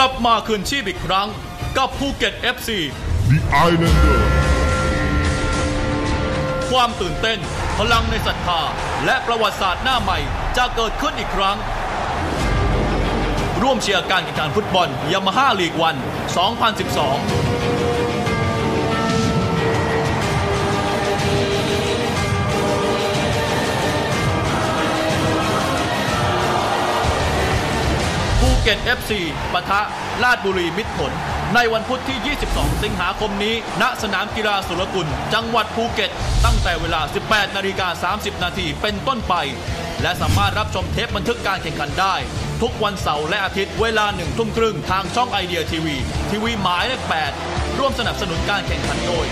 ลับมาคืนชีพอีกครั้ง กับภูเก็ต FC The Islander ความตื่นเต้น พลังในศรัทธา และประวัติศาสตร์หน้าใหม่ จะเกิดขึ้นอีกครั้ง ร่วมเชียร์การแข่งขันฟุตบอลยามาฮ่าลีกวัน 2012 เก็ต FC ปะทะลาดบุรีมิตรผล ในวันพุธที่ 22 สิงหาคมนี้ ณ สนามกีฬาสุรกุล จังหวัดภูเก็ต ตั้งแต่เวลา 18 นาฬิกา 30 นาทีเป็นต้นไป และสามารถรับชมเทปบันทึกการแข่งขันได้ ทุกวันเสาร์และอาทิตย์เวลาหนึ่งทุ่มครึ่งทางช่องไอเดียทีวี ทีวีหมายเลข8ร่วมสนับสนุนการแข่งขันโดย